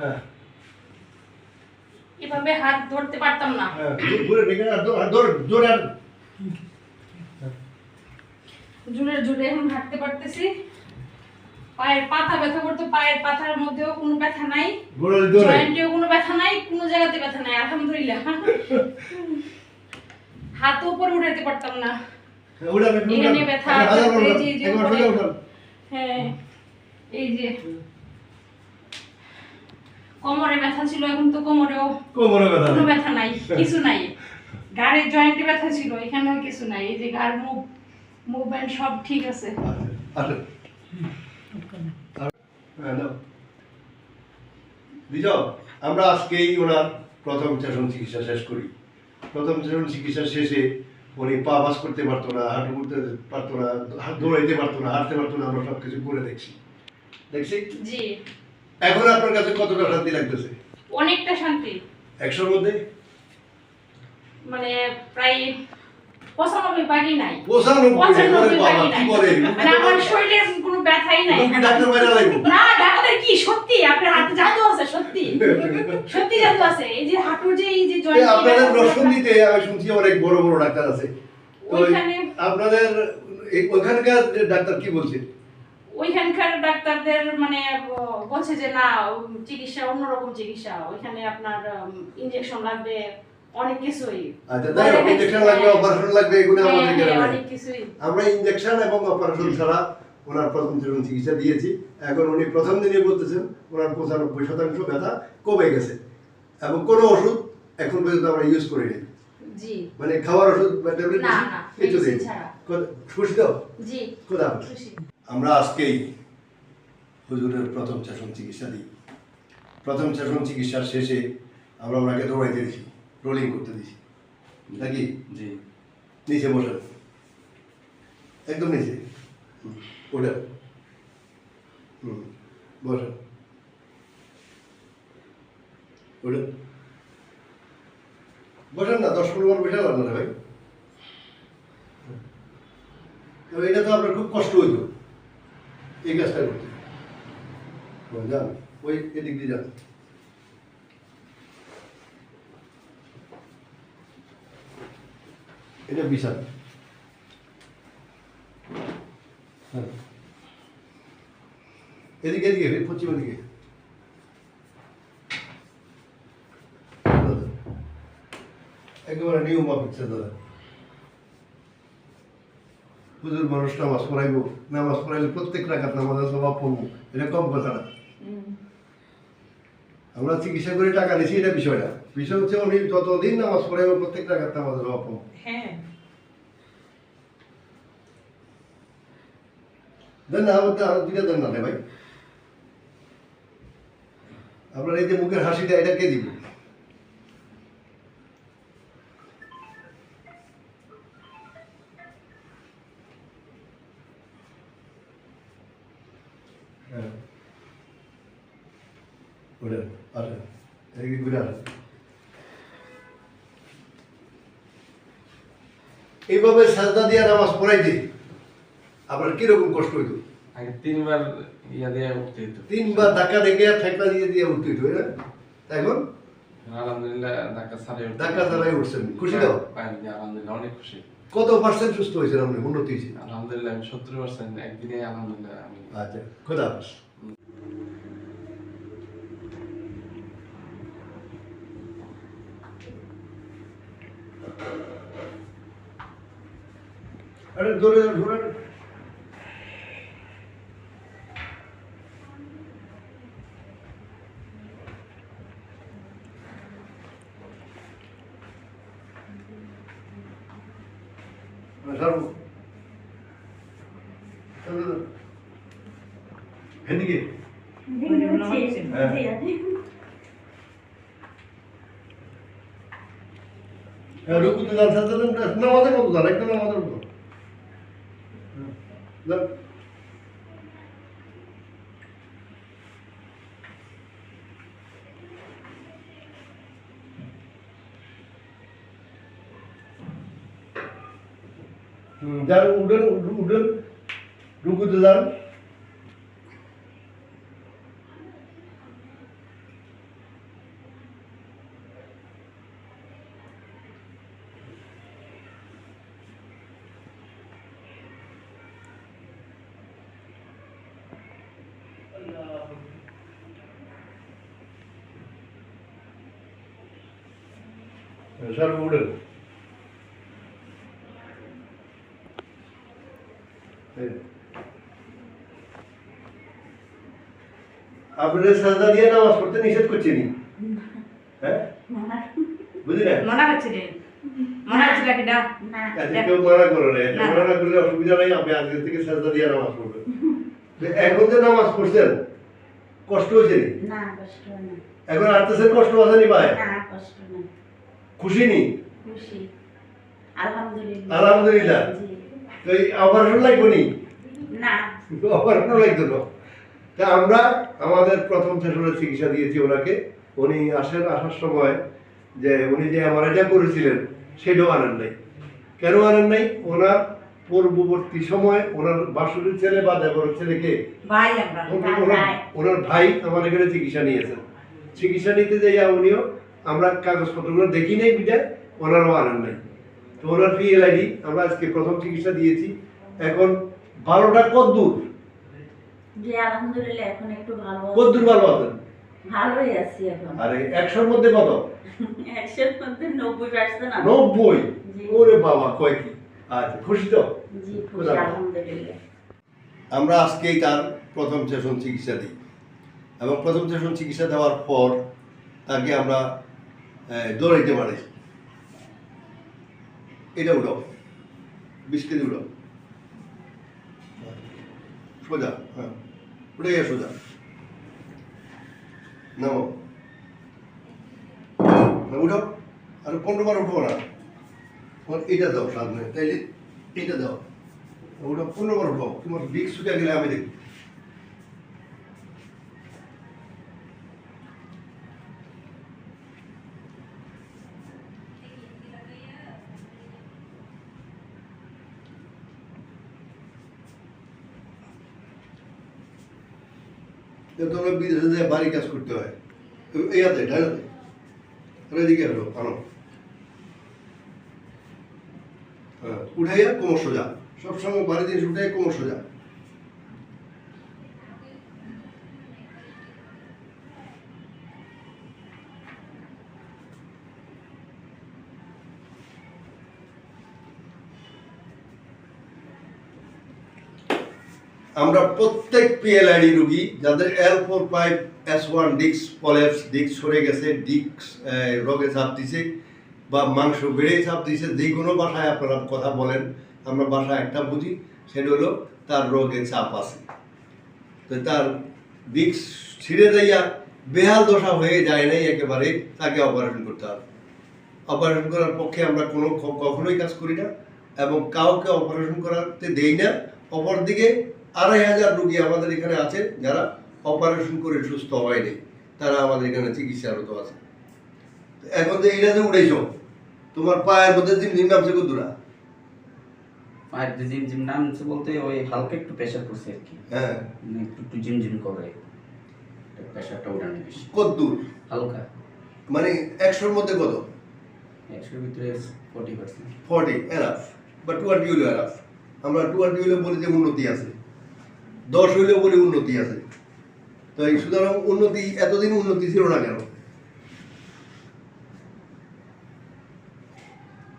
হ্যাঁ। এভাবে হাত ধরতে পারতাম না। হ্যাঁ ঘুরে জুড়ে জুড়ে এখন হাঁটতে পারতেছি। পায়ের পাতা ব্যথা করতে পায়ের পাতার মধ্যেও কোনো ব্যথা নাই। জয়েন্টেও কোনো ব্যথা নাই কোনো জায়গাতে ব্যথা নাই আলহামদুলিল্লাহ। হাতও উপরে উঠাতে পারতাম না। এখানে ব্যথা, হ্যাঁ এই যে। কোমরে ব্যথা ছিল এখন তো কোমরেও কোমরে ব্যথা কোনো ব্যথা নাই কিছু নাই। গাড়ির জয়েন্টে ব্যথা ছিল এখানেও কিছু নাই। এই যে গাড় মুভ মুভমেন্ট সব ঠিক আছে। আচ্ছা হ্যাঁ বিজয় আমরা আজকেই ওনার প্রথম সেশন চিকিৎসা শেষ করি। প্রথম সেশন চিকিৎসা শেষে উনি পা বাস করতে পারতো না হাঁটু করতে পারতো না দৌড়াইতে পারতো না হাঁটতে পারতো না আমরা সব কিছু করে দেখছি। দেখছি? জি। এখন আপনার কাছে কতটা শান্তি লাগতেছে? অনেকটা শান্তি। একশোর মধ্যে? মানে প্রায় পঁচানব্বই নাই। পঁচানব্বই? নাই। মানে আমার শরীরের কোনো ব্যথাই নাই। ডাক্তার না ডাক্তার কি? সত্যি? আপনার হাতে জাদু আছে সত্যি? সত্যি জাদু আছে। এই যে হাঁটুর যে এই যে জয়েন্ট আপনাদের আমি শুনছি অনেক বড় বড় ডাক্তার আছে। ওইখানে- আপনাদের ওখানকার ডাক্তার কি বলছে? ওইখানকার ডাক্তারদের মানে বলছে যে না চিকিৎসা অন্যরকম চিকিৎসা। ওইখানে আপনার ইনজেকশন লাগবে অনেক কিছুই। আচ্ছা লাগবে অপারেশন লাগবে এগুলো হ্যাঁ, আমাদের হ্যাঁ, গ্রামে অনেক কিছুই। আমরা ইঞ্জেকশন এবং অপারেশন ছাড়া ওনার প্রথম চরণ চিকিৎসা দিয়েছি এখন উনি প্রথম দিনে বলতেছেন ওনার পঁচানব্বই শতাংশ ব্যথা কমে গেছে। এবং কোনো ওষুধ এখন পর্যন্ত আমরা ইউজ করিনি। জি। মানে খাওয়ার ওষুধ বা ট্যাবলেট না, না, কিছু দিই খুশি তো? জি। খুশি। আমরা আজকেই হুজুরের প্রথম সেশন চিকিৎসা দিই। প্রথম সেশন চিকিৎসার শেষে আমরা ওনাকে দৌড়াইতে দিছি রোলিং করতে দিয়েছি নাকি? জি। নিচে বসেন। একদম নিচে। ওটা। হুম বসেন। ওঠেন বসেন না দশ পনেরো বার বসে লাগবে ভাই। এটা তো আপনার খুব কষ্ট হইত। এই কাজটা করতে ও, যান ওই এদিক দিয়ে যান এটা বিশাল হ্যাঁ। এদিকে এদিকে পশ্চিম দিকে একেবারে নিয়ম মাফিক দাদা হুজুর মানুষ নামাজ পড়াইব। নামাজ পড়াইলে প্রত্যেক রাখাত নামাজের স্বভাব পড়ব এটা কম কথা না। আমরা চিকিৎসা করে টাকা নিছি এটা বিষয় না। বিষয় হচ্ছে উনি যতদিন নামাজ পড়াইব প্রত্যেক রাখাত নামাজের স্বভাব পাবো। হ্যাঁ। দেন না আমাদের আরও দুইটা দেন না ভাই। আপনার এই যে মুখের হাসিটা এটা কে দিব? এইভাবে সাজদা দিয়ে নামাজ পড়াই দিই আপনার কীরকম কষ্ট হইতো? আগে তিনবার ইয়া দিয়ে উঠতে হইতো। তিনবার ধাক্কা দেখে ঠেকলা দিয়ে দিয়ে উঠতে হইতো না এখন? আলহামদুলিল্লাহ ধাক্কা ছাড়ে উঠতে ধাক্কা চালাই উঠছেন খুশি তো? আলহামদুলিল্লাহ অনেক খুশি। কত পার্সেন্ট সুস্থ হয়েছেন আপনি উন্নতি হয়েছে? আলহামদুলিল্লাহ আমি সত্তর পার্সেন্ট একদিনে আলহামদুলিল্লাহ আমি আচ্ছা খোদা হাফেজ। আরে ধরে ধরে সারবো এদিকে হ্যাঁ। হ্যাঁ, রুকুতে যান সাথে সাথে নামাজের মতো যান একদম নামাজের মতো হ্যাঁ, যান। হুম, যান উঠেন উঠ- উঠেন রুকুতে যান সর্ব উঠেন এই। আপনাদের সাজদা দিয়ে নামাজ পড়তে নিষেধ করছে নি? হ্যাঁ? বুঝলি না মনে মনে না। কেউ মানা করে না। মানা করলে অসুবিধা নাই আপনি আজকে থেকে দিয়ে নামাজ পড়বেন। এখন যে নামাজ পড়ছেন কষ্ট হয়েছে না কষ্ট না। এখন কষ্ট আছে নি ভাই না কষ্ট না খুশি নি? খুশি। আলহামদুলিল্লাহ। আলহামদুলিল্লাহ। তো এই অপারেশন লাগবে নি? না। অপারেশন লাগতো না তা আমরা আমাদের প্রথম সেশনের চিকিৎসা দিয়েছি ওনাকে। উনি আসেন আসার সময় যে উনি যে আমার এটা করেছিলেন সেটাও আনেন নাই। কেন আনেন নাই? ওনার পূর্ববর্তী সময় ওনার বাসুরের ছেলে বা দেবরের ছেলেকে ওনার ভাই। আমার এখানে চিকিৎসা নিয়েছেন। চিকিৎসা নিতে যাইয়া উনিও আমরা কাগজপত্রগুলো দেখি নাই বিদায় ওনারও আনেন নাই। তো ওনার পিএলআইডি আমরা আজকে প্রথম চিকিৎসা দিয়েছি। এখন বারোটা কত দূর জি আলহামদুলিল্লাহ এখন একটু ভালো কত ভালো আছেন? ভালোই আছি এখন। আরে একশোর মধ্যে কত? একশোর মধ্যে নব্বই পার্সেন্ট নব্বই? জি। ওরে বাবা কয় কি? আচ্ছা খুশি তো? জি খুশি আলহামদুলিল্লাহ। আমরা আজকেই তার প্রথম সেশন চিকিৎসা দিই। এবং প্রথম সেশন চিকিৎসা দেওয়ার পর তাকে আমরা দৌড়াইতে পারি। এটা উঠাও। বিশ কেজি উঠাও। সোজা হ্যাঁ। উঠে গিয়ে সোজা নামো না, উঠাও আর পনেরো বার উঠবো না তোমার এটা দাও সামনে তাইলে এটা দাও ওটা পনেরো বার উঠাও তোমার বিগ শুকিয়ে গেলে আমি দেখি তো বিদেশে যায় বাড়ি কাজ করতে হয় তো এই হাতে ঢালাতে এদিকে হলো আনো। হ্যাঁ উঠাইয়া কোমর সোজা সবসময় বাড়ি জিনিস উঠাই কোমর সোজা আমরা প্রত্যেক পিএলআইডি রুগী যাদের L four five S one ডিক্স পলেপস ডিক্স সরে গেছে ডিক্স রোগে চাপ দিছে বা মাংস বেড়ে চাপ দিছে, যে কোনো বাসায় আপনারা কথা বলেন, আমরা বাসা একটা বুঝি, সেটা হলো তার রোগে চাপ আছে। তো তার ডিক্স ছিঁড়ে যাইয়া বেহাল দশা হয়ে যায় নাই একেবারে, তাকে অপারেশন করতে হবে। অপারেশন করার পক্ষে আমরা কোনো কখনোই কাজ করি না এবং কাউকে অপারেশন করাতে দেই না, অপরদিকে আড়াই হাজার রুগী আমাদের এখানে আছে যারা অপারেশন করে সুস্থ হয়নি। তারা আমাদের এখানে চিকিৎসারত আছে। এখন যে এইটা যে উঠেছ তোমার পায়ের মধ্যে জিম নামছে কদ্দুরা আর জিম জিম নাম হচ্ছে বলতে ওই হালকা একটু প্রেশার পড়ছে আর কি। হ্যাঁ। মানে একটু একটু জিম জিম করে প্রেশারটা উঠানে বেশি। কদ্দুর হালকা। মানে একশোর মধ্যে কত? একশোর ভিতরে ফোর্টি পার্সেন্ট ফর্টি এরাফ বা টোয়েন্টি হইলেও এরাফ আমরা টোয়েন্টি হইলেও বলি যে উন্নতি আছে। দশ হইলেও বলে উন্নতি আছে। তো এই সুতরাং উন্নতি এতদিন উন্নতি ছিল না কেন?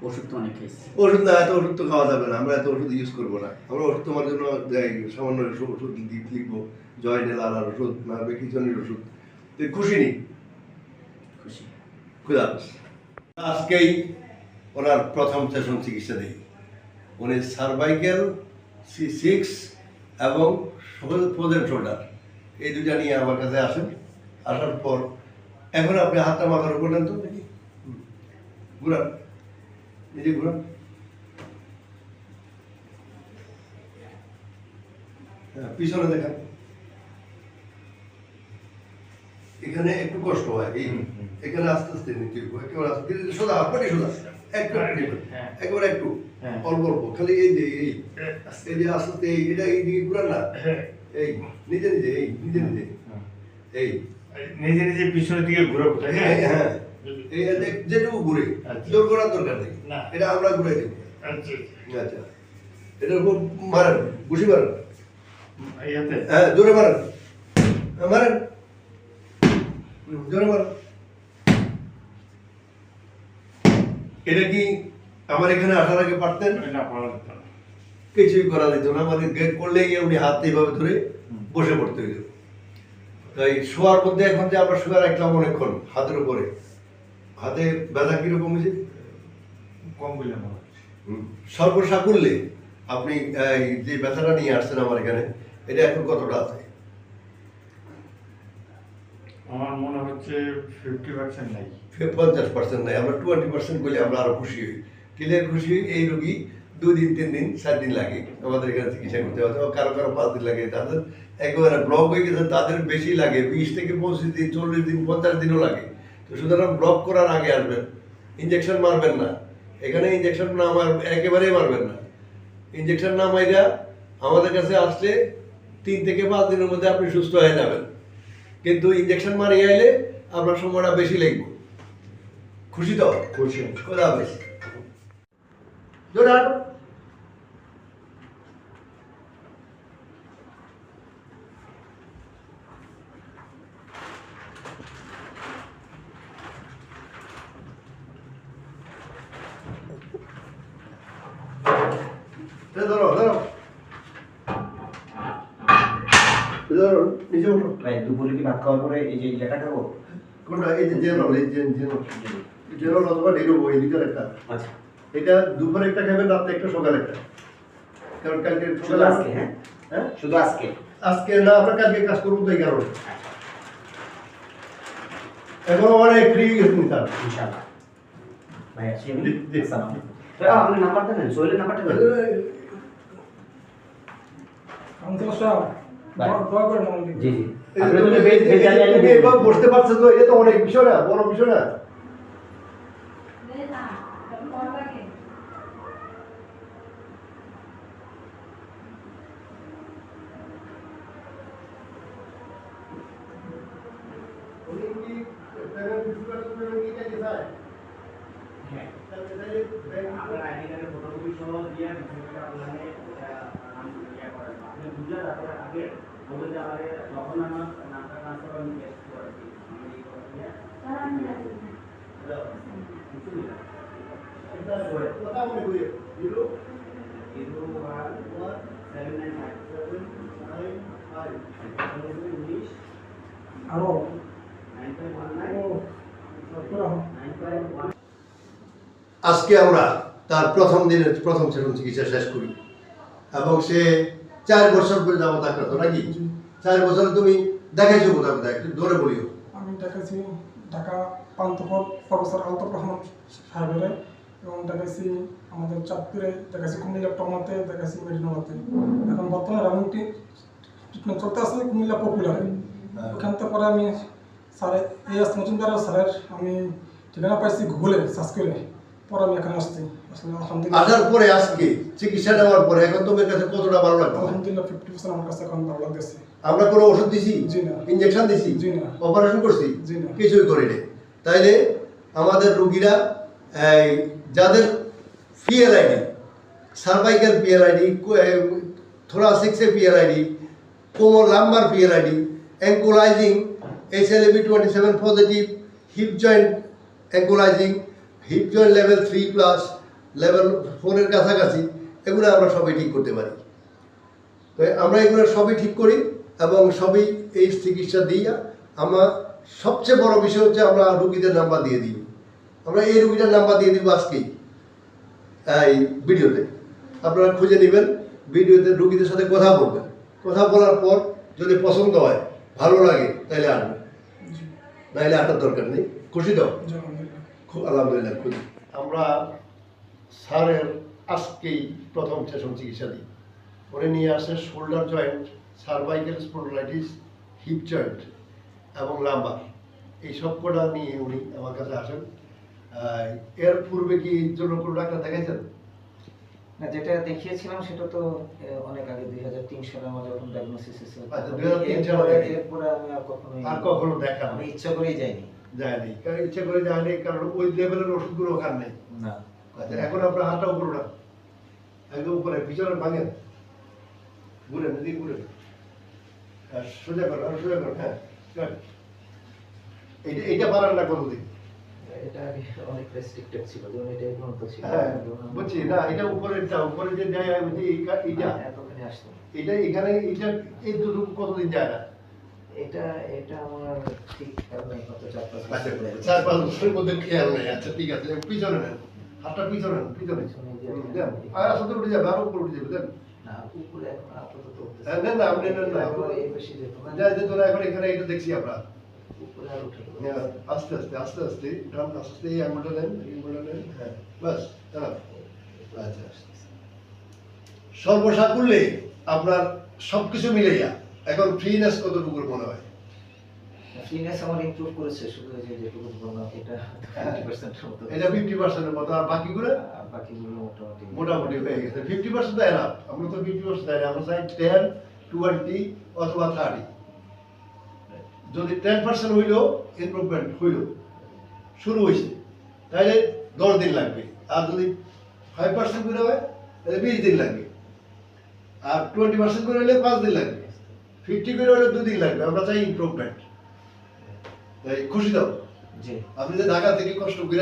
ওষুধ তো অনেক ওষুধ না এত ওষুধ তো খাওয়া যাবে না আমরা এত ওষুধ ইউজ করব না। আমরা ওষুধ তোমার জন্য সামান্য ওষুধ লিখব জয়নেল আলার ওষুধ না বেকিজনের ওষুধ। তুই খুশি নি খুশি। খুদা আজকেই ওনার প্রথম সেশন চিকিৎসা দিই। উনি সার্ভাইকেল সি সিক্স এবং ফোজেন শোল্ডার এই দুটা নিয়ে আমার কাছে আসেন। আসার পর এখন আপনি হাতটা মাথার উপর নেন তো দেখি। ঘুরান। নিজে ঘুরান। হ্যাঁ, পিছনে দেখান। এখানে একটু কষ্ট হয় এই এখানে আস্তে আস্তে নিতে হবে। একেবারে আস্তে ধীরে সোজা সোজা। একটু। একেবারে একটু। অল্প অল্প খালি এই যে এই এই যে আস্তে এই এটা এই দিকে ঘুরান না। এই নিজে নিজে এই নিজে নিজে। এই। নিজে নিজে পিছনের দিকে ঘুরে এই, হ্যাঁ। এই যেটুকু ঘুরে আচ্ছা। জোর করার দরকার নেই। এটা আমরা ঘুরে দেবো। আচ্ছা আচ্ছা। এটা খুব মারেন ঘুষি মারেন। হ্যাঁ জোরে মারেন। হ্যাঁ, মারেন। জোরে মারেন। এটা কি আমার এখানে আসার আগে পারতেন? কিছুই করা যেত না মানে গেট করলে গিয়ে উনি হাত এইভাবে ধরে বসে পড়তে হইল। তাই শোয়ার মধ্যে এখন যে আমরা শুয়ে রাখলাম অনেকক্ষণ হাতের উপরে। হাতে ব্যথা কীরকম হয়েছে? কম বলে মনে হয় সর্বসাকুল্যে আপনি যে ব্যথাটা নিয়ে আসছেন আমার এখানে এটা এখন কতটা আছে? আমার মনে হচ্ছে ফিফটি পার্সেন্ট নাই। পঞ্চাশ পার্সেন্ট নাই আমরা টোয়েন্টি পার্সেন্ট বলে আমরা আরও খুশি হই। ক্লিয়ার খুশি এই রোগী দুই দিন তিন দিন চার দিন লাগে। আমাদের এখানে চিকিৎসা করতে অথবা কারও কারও পাঁচ দিন লাগে। তাদের একেবারে ব্লক হয়ে গেছে তাদের বেশি লাগে। বিশ থেকে পঁচিশ দিন চল্লিশ দিন পঞ্চাশ দিনও লাগে। তো সুতরাং ব্লক করার আগে আসবেন। ইঞ্জেকশন মারবেন না। এখানে ইঞ্জেকশন না মার একেবারেই মারবেন না। ইঞ্জেকশন না মাইরা আমাদের কাছে আসলে তিন থেকে পাঁচ দিনের মধ্যে আপনি সুস্থ হয়ে যাবেন। কিন্তু ইঞ্জেকশন মারিয়ে আইলে আপনার সময়টা বেশি লাগবে। খুশি তো? খুশি। খোদা হাফেজ। জোরে হাঁটো। ধরো ধরো। ধরো নিচে উঠো। ভাই দুপুরে কি ভাত খাওয়ার পরে এই যে খাব? কোনটা? এই যে জেনারেল এই যে জেনারেল জেনারেল অথবা ঢেরো বই দুটোর একটা। আচ্ছা। এটা দুপুরে একটা খাবেন রাতে একটা সকালে একটা। কারণ কালকে শুধু সকালে আজকে হ্যাঁ? হ্যাঁ? শুধু আজকে? আজকে না আমরা কালকে কাজ করব তো এই কারণে এখন অনেক ফ্রি গেছেন তার। ইনশাআল্লাহ। আপনি নাম্বারটা সোহেলের নাম্বারটা জি জি। আপনি তো বসতে পারছ তো এটা তো অনেক বিষয় না বড় বিষয় না। আপনার আইডি কার্ডের ফটোকপি সহ দিয়ে বিষয়টা আপনাকে ইয়ে করেন আপনি বুঝলে তারপরে আগে বলবেন যে আমাকে যখন আমার নামটা ট্রান্সফার আমি টেস্ট করেছি আমি এই করে দিয়ে কিছু দিলাম zero? One seven nine five. উনিশ আরও নাইন ফাইভ। ওয়ান নাইন আজকে আমরা তার প্রথম দিনের প্রথম সেরকম চিকিৎসা শেষ করি। এবং সে চার বছর পরে যাব ডাক্তার নাকি? চার বছরে তুমি দেখাইছো কোথাও কোথায়? একটু ধরে বলিও। আমি দেখাইছি ঢাকা পান্তপথ প্রফেসর আলতাফ রহমান সাহেবের। এবং দেখাইছি আমাদের চাঁদপুরে দেখাইছি কুমিল্লা টমাতে দেখাইছি মেডিনোলাতে এখন বর্তমানে রানিং ট্রিটমেন্ট চলতে আছে কুমিল্লা পপুলারে। ওখান থেকে পরে আমি স্যার এস মজুমদার স্যারের আমি ঠিকানা পাইছি গুগলে সার্চ করে। পরে আমি এখানে আসছি। আসার পরে আজকে চিকিৎসা নেওয়ার পরে এখন তোমার কাছে কতটা ভালো লাগবে আলহামদুলিল্লাহ ফিফটি পার্সেন্ট আমার কাছে এখন ভালো লাগতেছে। আমরা কোনো ওষুধ দিছি? জি না। ইঞ্জেকশন দিছি? জি না। অপারেশন করছি? জি না। কিছুই করিনি। তাইলে আমাদের রোগীরা এই, যাদের পিএলআইডি সার্ভাইকাল পিএলআইডি থোরাসিক্সে পিএলআইডি কোমর lumbar PLID ankylosing twenty seven positive hip joint ankylosing hip joint level three plus level ফোরের কাছাকাছি, এগুলো আমরা সবাই ঠিক করতে পারি। তো আমরা এগুলো সবই ঠিক করি এবং সবই এই চিকিৎসা দিই আমার সবচেয়ে বড় বিষয় হচ্ছে আমরা রুগীদের নাম্বার দিয়ে দিই। আমরা এই রুগীটার নাম্বার দিয়ে দিব আজকেই এই ভিডিওতে। আপনারা খুঁজে নেবেন, ভিডিওতে রুগীদের সাথে কথা বলবেন। কথা বলার পর যদি পছন্দ হয়, ভালো লাগে, তাহলে আসবেন। জি নাহলে আসার দরকার নেই। খুশি তো? খুব আলহামদুলিল্লাহ খুব আমরা স্যারের আজকেই প্রথম সেশন চিকিৎসা দিই। উনি নিয়ে আসে shoulder joint, cervical spondylitis, hip joint এবং লাম্বার। এই সব কটা নিয়ে উনি আমার কাছে আসেন। এর পূর্বে কি জন্য কোনো ডাক্তার দেখাইছেন? যেটা দেখিয়েছিলাম সেটা তো অনেক আগে দুই হাজার তিন সালে আমার যখন ডায়াগনোসিস আচ্ছা, 2003 সালে এরপরে- আমি আর কখনোই আর কখনো দেখা আমি ইচ্ছা করেই যাইনি। যায়নি। কারণ ইচ্ছা করে যায়নি কারণ ওই লেভেলের ওষুধগুলো ওখানে নেই। না। আচ্ছা এখন আপনার হাতটা উপরে উঠান। একদম উপরে পিছনে ভাঙেন ঘুরেন এদিকে ঘুরেন আর সোজা করুন আর সোজা করুন হ্যাঁ. এইটা এইটা পারেন না কোনোদিন। এটা আগে অনেক রেস্ট্রিক্টেড ছিল যেমন এটা ছিল। হ্যাঁ বুঝছি না এটা উপরেরটা উপরে যে এইটা- হ্যাঁ, এতখানি আসতো না। এটা এখানে এটা এই দুটো কতদিন যায় না? এটা এটা আমার ঠিক খেয়াল নেই কত চার পাঁচ আচ্ছা বছর চার পাঁচ বছরের মধ্যে খেয়াল নেই। আচ্ছা ঠিক আছে পিছনে নেন। হাতটা পিছনে নেন পিছনে। আসলে উঠে যাবে আরও উপরে উঠে যাবে দেন। না উপরে এখন আপাতত হ্যাঁ, নেন না, আপনি না। এই বেশি যেত না। যা যে তোরা এখন এখানে এটা দেখছি আমরা। আস্তে আস্তে আস্তে আস্তে ডান আস্তে আস্তে এই আঙুলটা নেন এই আঙুলটা নেন হ্যাঁ দাঁড়ান। আচ্ছা সর্বসা করলে আপনার সবকিছু মিলে যা। এখন ফ্রিনেস কতটুকুর মনে হয়? ফিটনেস আমার ইমপ্রুভ করেছে শুধু যে যেটুকু বললাম এটা ফিফটি পার্সেন্টের মতো। এটা আর বাকিগুলো? মোটামুটি। মোটামুটি হয়ে গেছে। আমরা তো ফিফটি পার্সেন্ট দেয় আমরা চাই টেন টোয়েন্টি অথবা থার্টি যদি টেন পার্সেন্ট হইল ইমপ্রুভমেন্ট হইল। শুরু হয়েছে তাহলে দশ দিন লাগবে। আর যদি ফাইভ পার্সেন্ট করে হয় তাহলে বিশ দিন লাগবে। আর টোয়েন্টি পার্সেন্ট করে হলে পাঁচ দিন লাগবে। ফিফটি করে হলে দুদিন লাগবে। আমরা চাই ইম্প্রুভমেন্ট তাই খুশি দাও আপনি যে ঢাকা থেকে কষ্ট করে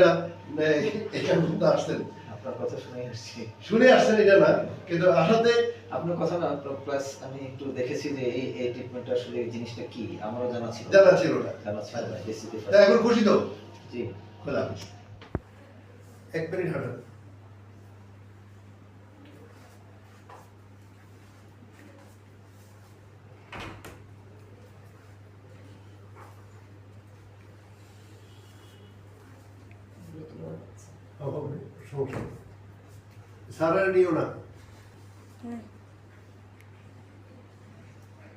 এখানে আসছেন আপনার কথা শুনে আসছি। শুনে আসছেন এটা না কিন্তু আসলে আপনার কথা না প্লাস আমি একটু দেখেছি যে এই এই ট্রিটমেন্টটা আসলে এই জিনিসটা কি? আমারও জানা ছিল। জানা ছিল না। জানা ছিল না এখন খুশি তো? জি। খোলা। এক মিনিট হাঁটান সমস্যা নেই। স্যারের নিও না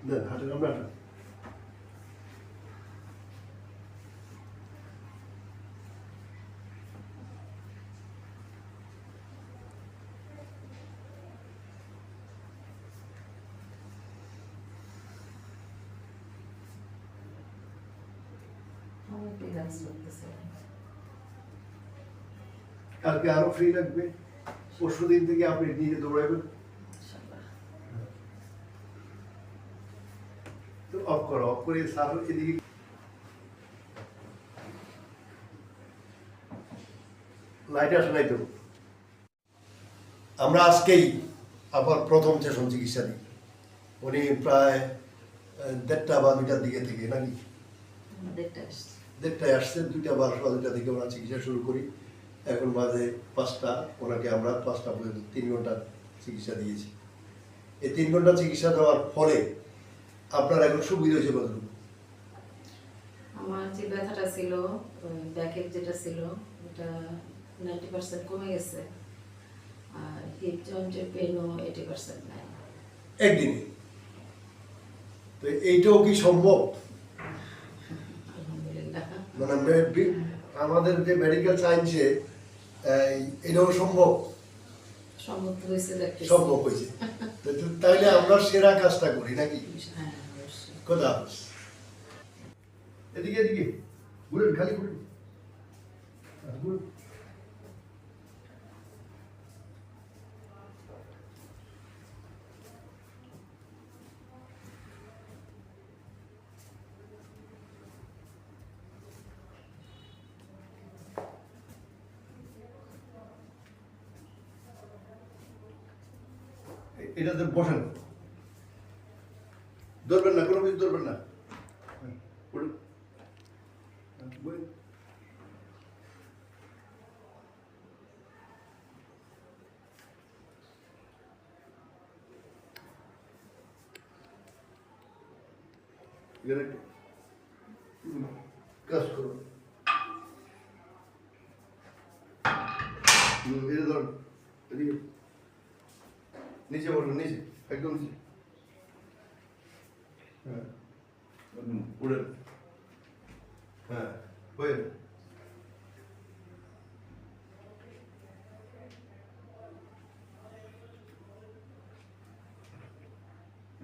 দেন হাঁটেন আমরা হাঁটেন কালকে আরও ফ্রি লাগবে পরশু দিন থেকে আপনি নিজে দৌড়াবেন তো অফ করো অফ করে স্যার এদিকে লাইট আসে নাই তো? আমরা আজকেই আবার প্রথম সেশন চিকিৎসা দিই উনি প্রায় দেড়টা বা দুইটার দিকে থেকে নাকি? দেড়টায় আসছে। দুইটা বা দুইটা থেকে আমরা চিকিৎসা শুরু করি। এখন বাজে পাঁচটা ওনাকে আমরা পাঁচটা পর্যন্ত তিন ঘণ্টা চিকিৎসা দিয়েছি। এই তিন ঘণ্টা চিকিৎসা দেওয়ার ফলে আপনার এখন সুবিধা হয়েছে কতটুকু? আমার যে ব্যথাটা ছিল ব্যাকের যেটা ছিল ওটা নাইনটি পার্সেন্ট কমে গেছে। আর হিপ জয়েন্টের পেনও এইটি পার্সেন্ট নাই। একদিনে? তো এইটাও কি সম্ভব? মানে আমাদের যে মেডিকেল সায়েন্সে এটাও সম্ভব? সম্ভব হয়েছে তাইলে আমরা সেরা কাজটা করি নাকি? হ্যাঁ কথা এদিকে এদিকে। ঘুরেন খালি ঘুরেন হ্যাঁ, ঘুরেন। এটাতে বসেন ধরবেন না কোনো কিছু ধরবেন না হ্যাঁ, উঠুন। হ্যাঁ, বসেন। এখানে হুম, কাজ করুন হুম, এটা ধরুন এদিকে নিচে বলুন নিচে একদম নিচে হ্যাঁ। উড়েন হ্যাঁ হয়ে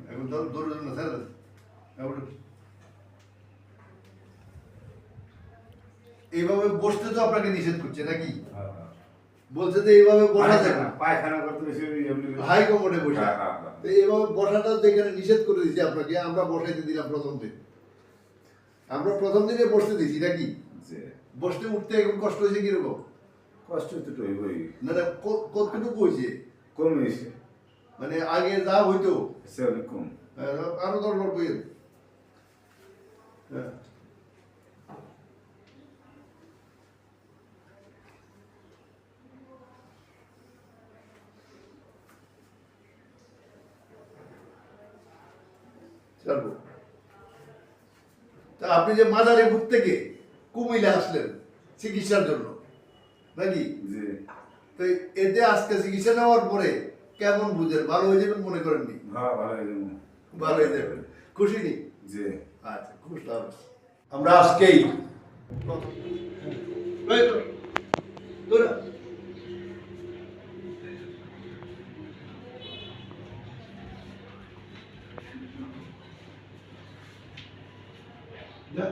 এখন ধর দৌড়ে না স্যার। হ্যাঁ এইভাবে বসতে তো আপনাকে নিষেধ করছে নাকি? বলছে যে এইভাবে বসা যায় না পায়খানা করতে হাই কমোডে বসে। হ্যাঁ, হ্যাঁ, হ্যাঁ। তো এইভাবে বসাটা তো এখানে নিষেধ করে দিয়েছি আপনাকে আমরা বসাইতে দিলাম প্রথম দিন। আমরা প্রথম দিনে বসতে দিয়েছি নাকি? যে বসতে উঠতে এখন কষ্ট হয়েছে কীরকম? কষ্ট তো তো হইবই না না ক- কতটুকু হয়েছে? কম হয়েছে। মানে আগে যা হইতো। সে অনেক কম আরও দরকার বইয়ের হ্যাঁ। ছাড়বো। তা আপনি যে মাদারীপুর থেকে কুমিল্লা আসলেন চিকিৎসার জন্য নাকি? যে তো এতে আজকে চিকিৎসা নেওয়ার পরে কেমন বুঝেন? ভালো হয়ে যাবেন মনে করেননি? হ্যাঁ ভালো হয়ে ভালো হয়ে যাবেন। খুশি নি? যে আচ্ছা খুশলাম আমরা আজকেই এই তো, তোরা। যা।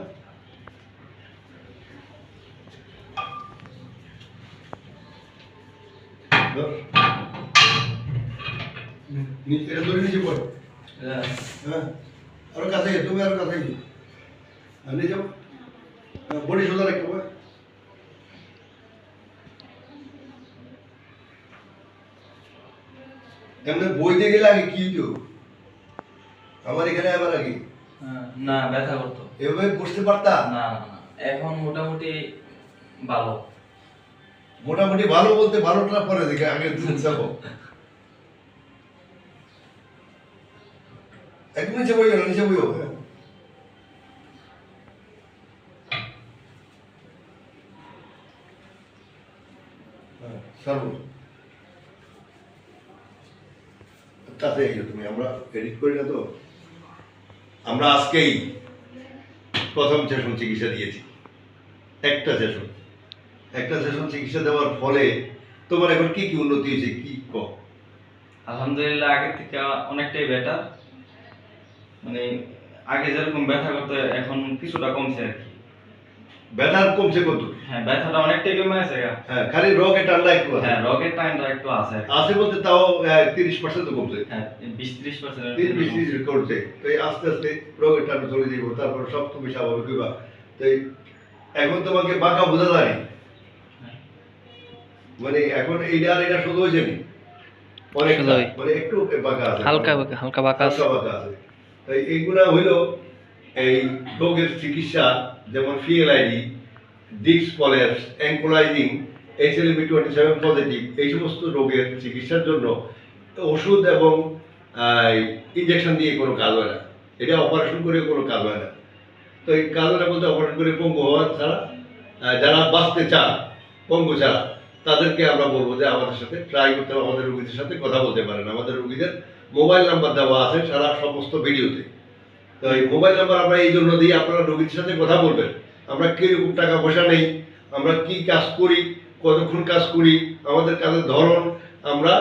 ধর। নি- এটা ধরে নিচে পড় হ্যাঁ আরও কাছে গিয়ে, তুমি আরও কাছে গিয়ে। হ্যাঁ, নিয়ে যাও হ্যাঁ, বডি সোজা রাখতে হবে বই গেলে আগে কি হতো আমার এখানে আবার আগে? না ব্যথা করতো। এভাবে বসতে পারতা? না এখন মোটামুটি ভালো। মোটামুটি ভালো বলতে ভালোটা পরে দেখে আগে যাব একদম নিচে বইও না নিচে বইও হ্যাঁ, কাছে এসো তুমি আমরা এডিট করি না তো। আমরা আজকেই প্রথম সেশন চিকিৎসা দিয়েছি। একটা সেশন একটা সেশন চিকিৎসা দেওয়ার ফলে তোমার এখন কি কি উন্নতি হয়েছে কি ক? আলহামদুলিল্লাহ আগের থেকে অনেকটাই বেটার মানে আগে যেরকম ব্যথা করতে এখন কিছুটা কমছে আর কি। ব্যথার কমছে কত হ্যাঁ ব্যথাটা অনেকটাই কমে আছে হ্যাঁ খালি একটু আছে। হ্যাঁ রগের একটু আছে। আছে বলতে তাও তিরিশ পার্সেন্ট কমছে। হ্যাঁ বিশ ত্রিশ পার্সেন্ট তিরিশ বিশ ত্রিশ করছে তো আস্তে আস্তে রোগের চলে তারপর সব তুমি স্বাভাবিক হইবা। তো এখন তোমাকে বাঁকা বোঝা যায়। মানে এখন এইটা আর এটা শুধু হয়েছে মানে একটু বাঁকা আছে। হালকা বাঁকা হালকা বাঁকা আছে। বাঁকা আছে। তাই এইগুলা হইল এই রোগের চিকিৎসা যেমন ফিএলআইডি ডিক্স prolapse ankylosing HLV twenty seven positive এই সমস্ত রোগের চিকিৎসার জন্য ওষুধ এবং ইঞ্জেকশন দিয়ে কোনো কাজ হয় না। এটা অপারেশন করে কোনো কাজ হয় না। তো এই কাজ হয় না বলতে অপারেশন করে পঙ্গু হওয়া ছাড়া যারা বাঁচতে চান, পঙ্গু ছাড়া, তাদেরকে আমরা বলব যে আমাদের সাথে ট্রাই করতে হবে, আমাদের রুগীদের সাথে কথা বলতে পারেন। আমাদের রুগীদের মোবাইল নাম্বার দেওয়া আছে সারা সমস্ত ভিডিওতে তো। এই মোবাইল নাম্বার আমরা এই জন্য দিই, আপনারা রুগীদের সাথে কথা বলবেন। আমরা কীরকম টাকা পয়সা নেই আমরা কি কাজ করি কতক্ষণ কাজ করি আমাদের কাজের ধরন আমরা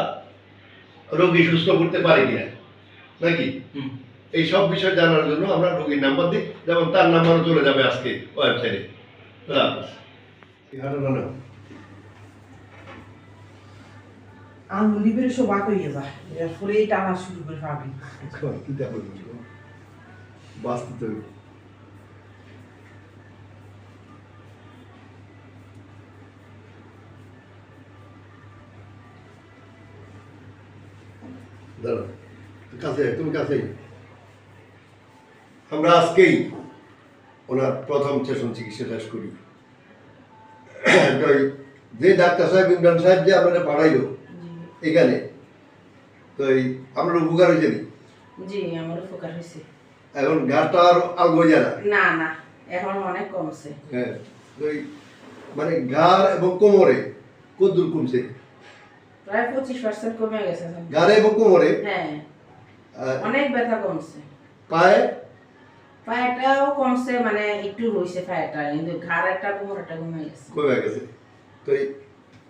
রোগী সুস্থ করতে পারি কিনা নাকি? হুম। এই সব বিষয় জানার জন্য আমরা রোগীর নাম্বার দিই যেমন তার নাম্বারও চলে যাবে আজকে ওয়েবসাইটে। আঙুলি বেড়ে সব আঁক হয়ে যায়। এরপরে টানা শুরু করে পাবি কি দেখো বাঁচতে কাছে তুমি কাছে আয়। আমরা আজকেই ওনার প্রথম সেশন চিকিৎসা শেষ করি। যে ডাক্তার সাহেব ইমরান সাহেব যে আপনারা পাঠাইলো এখানে তো এই আমরা উপকার হয়েছে জি আমার উপকার হয়েছে। এখন ঘাটটা আর আলগো যায় না? না এখন অনেক কমছে। হ্যাঁ মানে ঘাড় এবং কোমরে কদ্দুর কমছে? প্রায় পঁচিশ পার্সেন্ট কমে গেছে। এবং কোমরে? হ্যাঁ। অনেক ব্যথা কমছে। পায়ে? পায়েটাও কমছে মানে একটু হইছে পায়েটা কিন্তু ঘাড় একটা কোমর একটা কমে গেছে। কমে গেছে। তো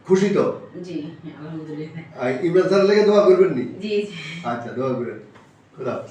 খুশি তো? জি আলহামদুলিল্লাহ। ইমরান স্যার লাগে দোয়া করবেন নি জি জি। আচ্ছা দোয়া করেন। খোদা।